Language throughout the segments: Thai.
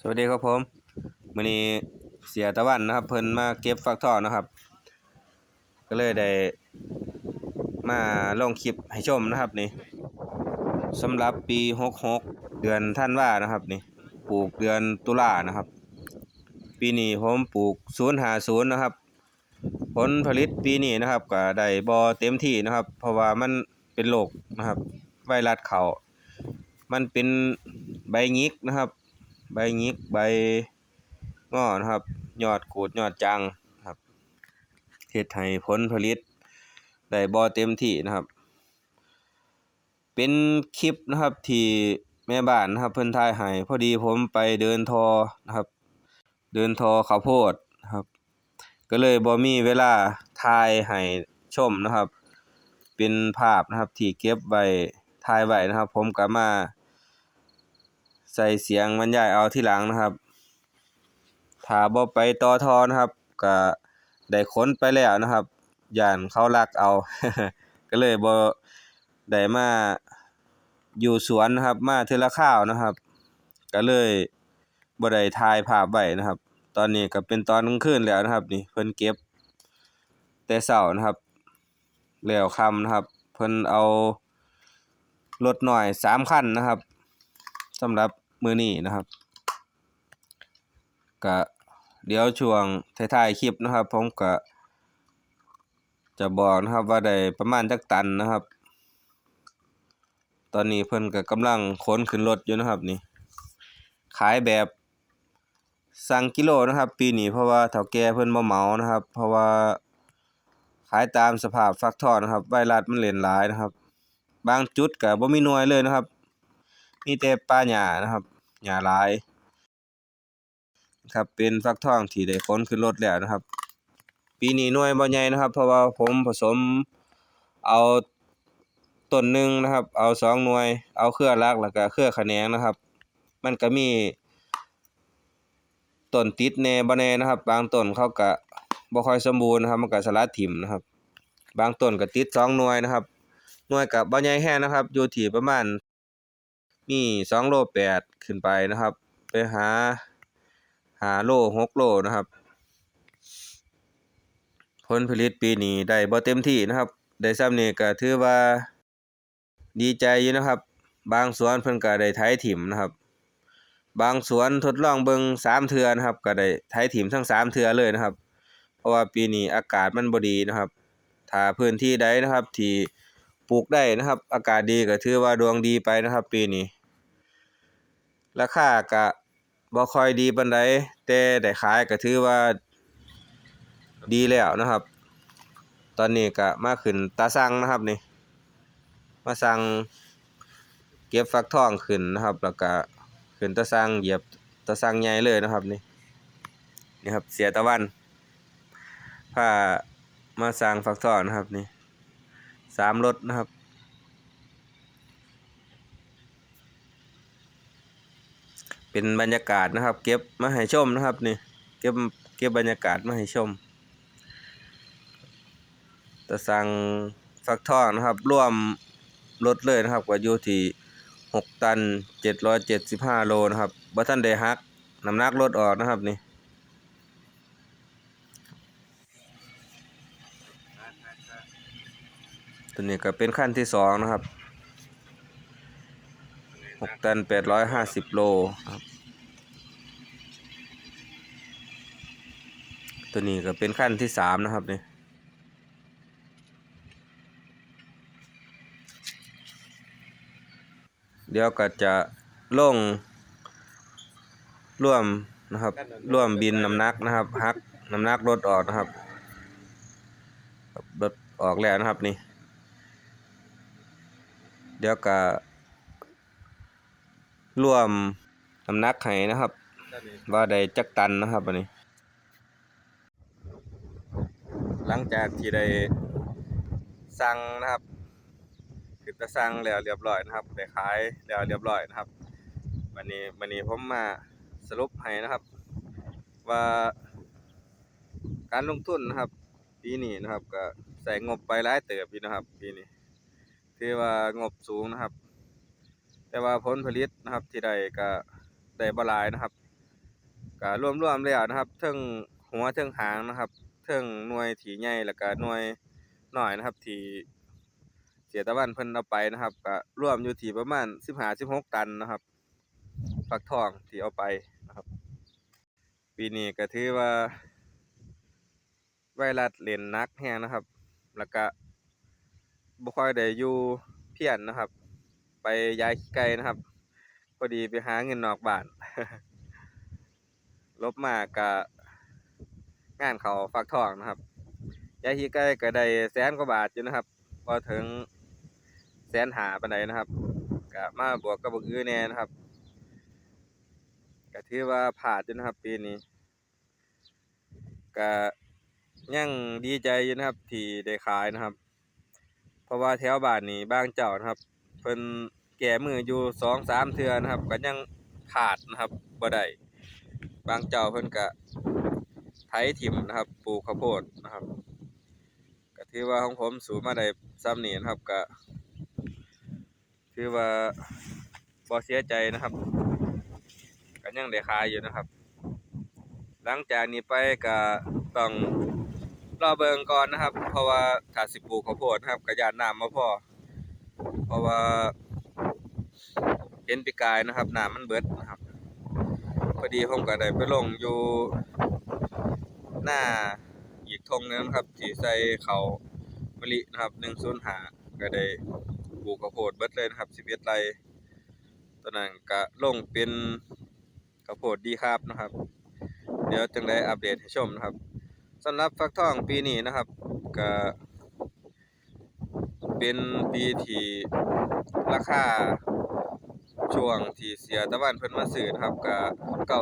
สวัสดีครับผมมื้อนี้เสียตะวันนะครับ เพิ่นมาเก็บฟักทองนะครับ ก็เลยได้มาลงคลิปให้ชมนะครับนี่สำหรับปี66เดือนธันว่านะครับนี่ปลูกเดือนตุลานะครับ ปีนี้ผมปลูก050นนะครับ ผลผลิตปีนี้นะครับก็ได้บ่เต็มที่นะครับ เพราะว่ามันเป็นโรคนะครับ ไวรัสเขามันเป็นใบงิกนะครับ ใบงิกใบงอนะครับ ยอดกูดยอดจังครับเฮ็ดให้ผลผลิตได้บ่เต็มที่นะครับ เป็นคลิปนะครับที่แม่บ้านนะครับเพิ่นถ่ายให้พอดีผมไปเดินทอนะครับ เดินทอข้าวโพดนะครับ ก็เลยบ่มีเวลาถ่ายให้ชมนะครับ เป็นภาพนะครับที่เก็บไว้ถ่ายไว้นะครับ ผมก็มา ใส่เสียงบรรยายเอาที่หลังนะครับถ้าบ่ไปต่อทอนะครับก็ได้ขนไปแล้วนะครับ ย่านเขาลักเอา ก็เลยบ่ได้มาอยู่สวนนะครับมาเทละคราวนะครับ ก็เลยบ่ได้ถ่ายภาพไว้นะครับ ตอนนี้ก็เป็นตอนกลางคืนแล้วนะครับ นี่เพิ่นเก็บ แต่เช้านะครับแล้วคำนะครับ เพิ่นเอารถน้อยสามคันนะครับสำหรับ มื้อนี้นะครับก็เดี๋ยวช่วงท้ายๆคลิปนะครับ ผมก็จะบอกนะครับว่าได้ประมาณจักตันนะครับ ตอนนี้เพิ่นก็กำลังขนขึ้นรถอยู่นะครับนี่ ขายแบบสั่งกิโลนะครับ ปีนี้เพราะว่าเฒ่าแก่เพิ่นบ่เหมานะครับ เพราะว่าขายตามสภาพฟักทองนะครับ ไวรัสมันเล่นหลายนะครับ บางจุดก็บ่มีหน่วยเลยนะครับ มีแต่ป่าหญ้านะครับหญ้าหลายครับเป็นฟักทองที่ได้ขนขึ้นรถแล้วนะครับ ปีนี้หน่วยบ่ใหญ่นะครับ เพราะว่าผมผสมเอาต้นหนึ่งนะครับ เอาสองหน่วย เอาเครือรักแล้วก็เครือขะแขนงนะครับ มันก็มีต้นติดแน่บ่แน่นะครับ บางต้นเขาก็บ่ค่อยสมบูรณ์นะครับ มันก็สลัดถิ่มนะครับ บางต้นก็ติดสองหน่วยนะครับหน่วยก็บ่ใหญ่แฮงนะครับ อยู่ที่ประมาณ มีสองโลแปดขึ้นไปนะครับ ไปหาหาโลหกโลนะครับ ผลผลิตปีนี้ได้บ่เต็มที่นะครับ ได้ส่ำนี้ก็ถือว่าดีใจอยู่นะครับ บางสวนเพิ่นก็ได้ไถถิ่มนะครับ บางสวนทดลองเบิ่งสามเทื่อนะครับ ก็ได้ไถถิ่มทั้งสามเทื่อเลยนะครับ เพราะว่าปีนี้อากาศมันบ่ดีนะครับ ถ้าพื้นที่ใดนะครับที่ปลูกได้นะครับ อากาศดีก็ถือว่าดวงดีไปนะครับ ปีนี้ ราคาก็บ่ค่อยดีปานใดแต่ได้ขายก็ถือว่าดีแล้วนะครับ ตอนนี้ก็มาขึ้นตาสั่งนะครับนี่ มาสั่งเก็บฟักทองขึ้นนะครับ แล้วก็ขึ้นตาสั่งเหยียบตาสั่งใหญ่เลยนะครับนี่นี่ครับเสียตะวันพามาสั่งฟักทองนะครับนี่สามรถนะครับ เป็นบรรยากาศนะครับ เก็บมาให้ชมนะครับนี่เก็บเก็บบรรยากาศมาให้ชมตะสั่งฟักทองนะครับร่วมรถเลยนะครับก็อยู่ที่หกตันเจ็ดร้อยเจ็ดสิบห้าโลนะครับบ่ท่านได้ฮักน้ำหนักรถออกนะครับนี่ตัวนี้ก็เป็นขั้นที่สองนะครับ หกตันแปดร้อยห้าสิบโลครับ ตัวนี้ก็เป็นขั้นที่สามนะครับนี่เดี๋ยวก็จะลงร่วมนะครับร่วมบินน้ำหนักนะครับฮักน้ำหนักรถออกนะครับรถออกแล้วนะครับนี่ เดี๋ยวก็ ร่วมน้ำหนักให้นะครับ ว่าได้จักตันนะครับอันนี้ หลังจากที่ได้สั่งนะครับคือจะสั่งแล้วเรียบร้อยนะครับได้ขายแล้วเรียบร้อยนะครับวันนี้วันนี้ผมมาสรุปให้นะครับ ว่าการลงทุนนะครับปีนี้นะครับ ก็ใส่งบไปหลายเติบอยู่นะครับปีนี้ถือว่างบสูงนะครับ แต่ว่าผลผลิตนะครับที่ได้ก็ได้บ่หลายนะครับก็รวมๆแล้วนะครับเทิงหัวเทิงหางนะครับเทิงหน่วยที่ใหญ่แล้วก็หน่วยน้อยนะครับที่เสียตะวันเพิ่นเอาไปนะครับก็รวมอยู่ที่ประมาณ15-16ตันนะครับฟักทองที่เอาไปนะครับ ปีนี้ก็ถือว่า ไวรัสเล่นนักแฮงนะครับ แล้วก็บ่ค่อยได้อยู่เพียนนะครับ ไปย้ายฮีไก่นะครับพอดีไปหาเงินนอกบ้าน ลบมาก็งานเขาฟักทองนะครับย้ายขี้ไก่ก็ได้แสนกว่าบาทอยู่นะครับพอถึงแสนหาปานใดนะครับก็มาบวกกับบักอื้อแน่นะครับก็ถือว่าพลาดอยู่นะครับปีนี้ก็ยังดีใจอยู่นะครับที่ได้ขายนะครับ เพราะว่าแถวบ้านนี้บางเจ้านะครับ เพิ่น แก่มืออยู่สองสามเทือนะครับก็ยังขาดนะครับบ่ได้บางเจ้าเพิ่นก็ไถถิ่มนะครับปลูกข้าวโพดนะครับก็ถือว่าของผมสูงมาได้ซ้ำนี้นะครับก็ถือว่าบ่เสียใจนะครับก็ยังได้ขายอยู่นะครับ หลังจากนี้ไปก็ต้องรอเบิงก่อนนะครับ เพราะว่าถ้าสิปลูกข้าวโพดนะครับก็ย่านน้ำบ่พอเพราะว่า เห็นปีกายนะครับน้ำมันเบิดนะครับพอดีผมก็ได้ไปลงอยู่หน้าอีกทงนึงนะครับที่ใส่เขามะลินะครับ105ก็ได้ปลูกข้าวโพดเบิดเลยนะครับ11ไร่ตอนนั้นก็ลงเป็นข้าวโพดดีครับนะครับ เดี๋ยวจังได้อัปเดตให้ชมนะครับสำหรับฟักทองปีนี้นะครับก็เป็นปีที่ราคา ช่วงที่เสียตะวันเพิ่นมาซื้อนะครับก็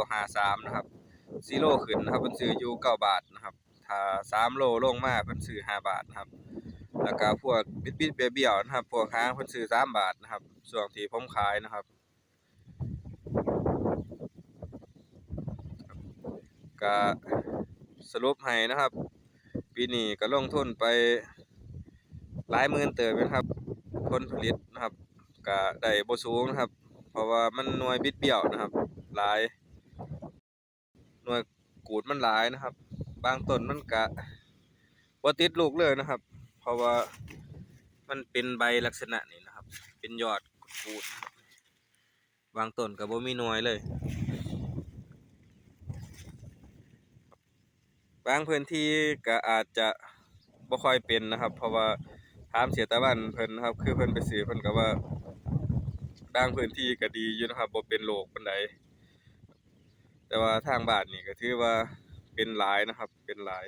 953นะครับ4โลขึ้นนะครับเพิ่นซื้ออยู่9บาทนะครับถ้า3โลลงมาเพิ่นซื้อ5บาทนะครับแล้วก็พวกบิดๆเบี้ยวๆนะครับพวกหางเพิ่นซื้อ3บาทนะครับช่วงที่ผมขายนะครับก็สรุปให้นะครับ ปีนี้ก็ลงทุนไปหลายหมื่นเติบอนะครับผลผลิตนะครับก็ได้บ่สูงนะครับ เพราะว่ามันหน่วยบิดเบี้ยวนะครับ หลาย หน่วยกูดมันหลายนะครับ บางต้นมันก็บ่ติดลูกเลยนะครับ เพราะว่ามันเป็นใบลักษณะนี้นะครับ เป็นยอดกูดบางต้นก็บ่มีหน่วยเลย บางพื้นที่ก็อาจจะบ่ค่อยเป็นนะครับ เพราะว่าถามเสียตะวันเพิ่นนะครับ คือเพิ่นไปซื้อเพิ่นก็ว่า บางพื้นที่ก็ดีอยู่นะครับบ่เป็นโรคปานใดแต่ว่าทางบ้านนี่ก็ถือว่าเป็นหลายนะครับ เป็นหลาย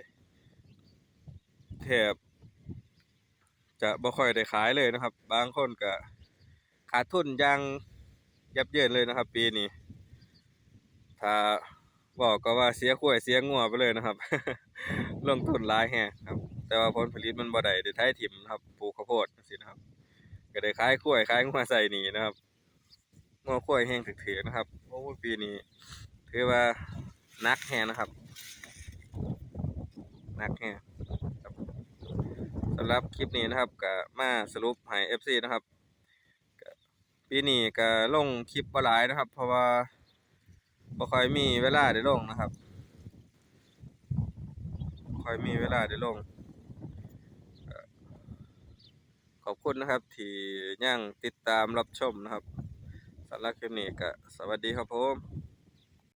แทบจะบ่ค่อยได้ขายเลยนะครับ บางคนก็ขาดทุนอย่างยับเยินเลยนะครับ ปีนี้ถ้าบอกก็ว่าเสียข้วยเสียงัวไปเลยนะครับ ลงทุนหลายแฮะครับ แต่ว่าผลผลิตมันบ่ได้ได้ไถถิ่มนะครับปลูกข้าวโพดจังซี่นะครับ ก็ได้ขายข้วยขายงัวใส่หนีนะครับ งัวข้วยแห้งถือๆนะครับโอ้ปีนี้ถือว่านักแฮงนะครับ นักแฮงครับสำหรับคลิปนี้นะครับก็มาสรุปให้ FC นะครับปีนี้ก็ลงคลิปบ่หลายนะครับ เพราะว่าบ่ค่อยมีเวลาได้ลงนะครับค่อยมีเวลาได้ลงขอบคุณนะครับที่ยังติดตามรับชมนะครับ สำหรับคลิปนี้ก็สวัสดีครับผม